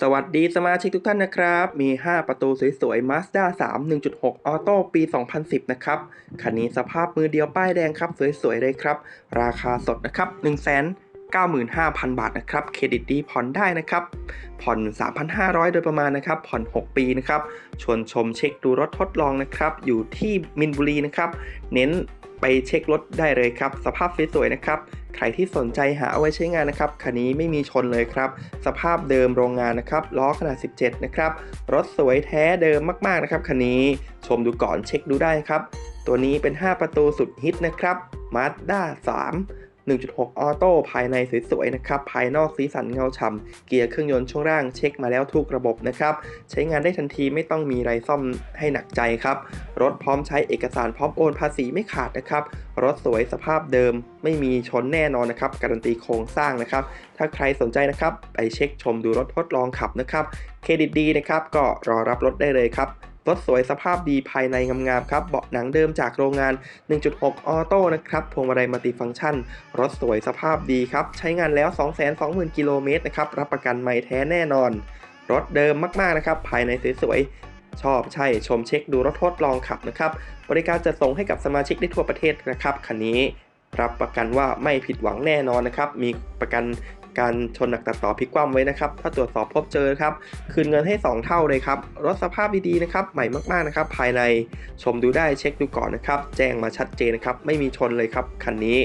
สวัสดีสมาชิกทุกท่านนะครับ มี 5 ประตูสวยๆ Mazda 3 1.6ออโต้ปี 2010 นะครับ คันนี้สภาพมือเดียวป้ายแดงครับ สวยๆ เลยครับ ราคาสดนะครับ1 9 5 0 0 0 บาทนะครับ เครดิตดีผ่อนได้นะครับ ผ่อน 3,500 โดยประมาณนะครับ ผ่อน 6 ปีนะครับ ชวนชมเช็คดูรถทดลองนะครับ อยู่ที่มินบุรีนะครับ เน้น ไปเช็ครถได้เลยครับ สภาพสวยๆนะครับ ใครที่สนใจหาเอาไว้ใช้งานนะครับ คันนี้ไม่มีชนเลยครับ สภาพเดิมโรงงานนะครับ ล้อขนาด 17 นะครับ รถสวยแท้เดิมมากๆนะครับ คันนี้ ชมดูก่อนเช็คดูได้ครับ ตัวนี้เป็น 5 ประตูสุดฮิตนะครับ Mazda 3 1.6 ออโต้ภายในสวยๆนะครับ ภายนอกสีสันเงาฉ่ำ เกียร์เครื่องยนต์ช่วงล่างเช็คมาแล้วทุกระบบนะครับ ใช้งานได้ทันทีไม่ต้องมีไรซ่อมให้หนักใจครับ รถพร้อมใช้เอกสารพร้อมโอนภาษีไม่ขาดนะครับ รถสวยสภาพเดิม ไม่มีชนแน่นอนนะครับ การันตีโครงสร้างนะครับ ถ้าใครสนใจนะครับ ไปเช็คชมดูรถทดลองขับนะครับ เครดิตดีนะครับ ก็รอรับรถได้เลยครับ รถสวยสภาพดีภายในงามๆครับ เบาะหนังเดิมจากโรงงาน 1.6 ออโต้นะครับ พวงมาลัยมัลติฟังก์ชัน รถสวยสภาพดีครับ ใช้งานแล้ว 220,000 กิโลเมตรนะครับ รับประกันไม่แท้แน่นอน รถเดิมมากๆนะครับ ภายในสวยๆชอบใช่ชมเช็คดูรถทดลองขับนะครับ บริการจะส่งให้กับสมาชิกได้ทั่วประเทศนะครับ คันนี้ รับประกันว่าไม่ผิดหวังแน่นอนนะครับ มีประกัน การชนหนักตัดต่อพลิกคว่ำไว้นะครับ ถ้าตรวจสอบพบเจอครับ คืนเงินให้ 2 เท่าเลยครับ รถสภาพดีๆนะครับ ใหม่มากๆนะครับ ภายในชมดูได้เช็คดูก่อนนะครับ แจ้งมาชัดเจนนะครับ ไม่มีชนเลยครับคันนี้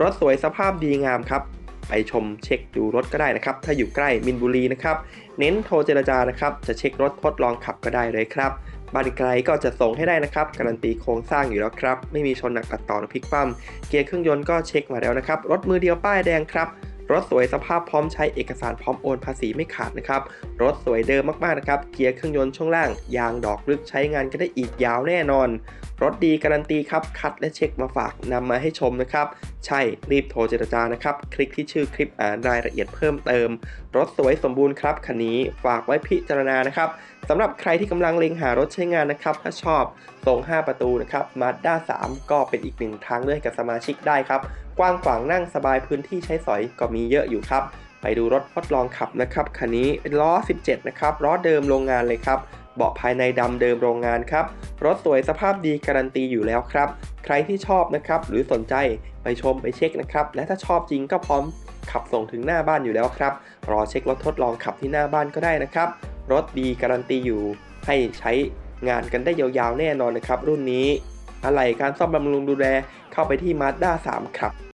รถสวยสภาพดีงามครับ ไปชมเช็คดูรถก็ได้นะครับ ถ้าอยู่ใกล้มินบุรีนะครับ เน้นโทรเจรจานะครับ จะเช็ครถทดลองขับก็ได้เลยครับบานไกลก็จะส่งให้ได้นะครับ การันตีโครงสร้างอยู่แล้วครับ ไม่มีชนหนักตัดต่อหรือพลิกคว่ำเกียร์เครื่องยนต์ก็เช็คมาแล้วนะครับ รถมือเดียวป้ายแดงครับ รถสวยสภาพพร้อมใช้เอกสารพร้อมโอนภาษีไม่ขาดนะครับ รถสวยเดิมมากๆนะครับ เกียร์เครื่องยนต์ช่วงล่าง ยางดอกลึกใช้งานกันได้อีกยาวแน่นอนรถดีการันตีครับ คัดและเช็คมาฝากนำมาให้ชมนะครับ ใช่รีบโทรเจรจานะครับ คลิกที่ชื่อคลิปอ่านรายละเอียดเพิ่มเติม รถสวยสมบูรณ์ครับคันนี้ฝากไว้พิจารณานะครับสำหรับใครที่กำลังเล็งหารถใช้งานนะครับ ถ้าชอบทรง 5 ประตูนะครับ Mazda 3ก็เป็นอีกหนึ่งทางเลือกให้กับสมาชิกได้ครับ กว้างขวางนั่งสบายพื้นที่ใช้สอยก็มีเยอะอยู่ครับ ไปดูรถทดลองขับนะครับคันนี้เป็นล้อ 17 นะครับล้อเดิมโรงงานเลยครับ เบาะภายในดำเดิมโรงงานครับ รถสวยสภาพดีการันตีอยู่แล้วครับ ใครที่ชอบนะครับหรือสนใจไปชมไปเช็คนะครับ และถ้าชอบจริงก็พร้อมขับส่งถึงหน้าบ้านอยู่แล้วครับ รอเช็ครถทดลองขับที่หน้าบ้านก็ได้นะครับ รถดีการันตีอยู่ ให้ใช้งานกันได้ยาวๆแน่นอนนะครับ รุ่นนี้ อะไรการซ่อมบำรุงดูแลเข้าไปที่ Mazda 3 ครับ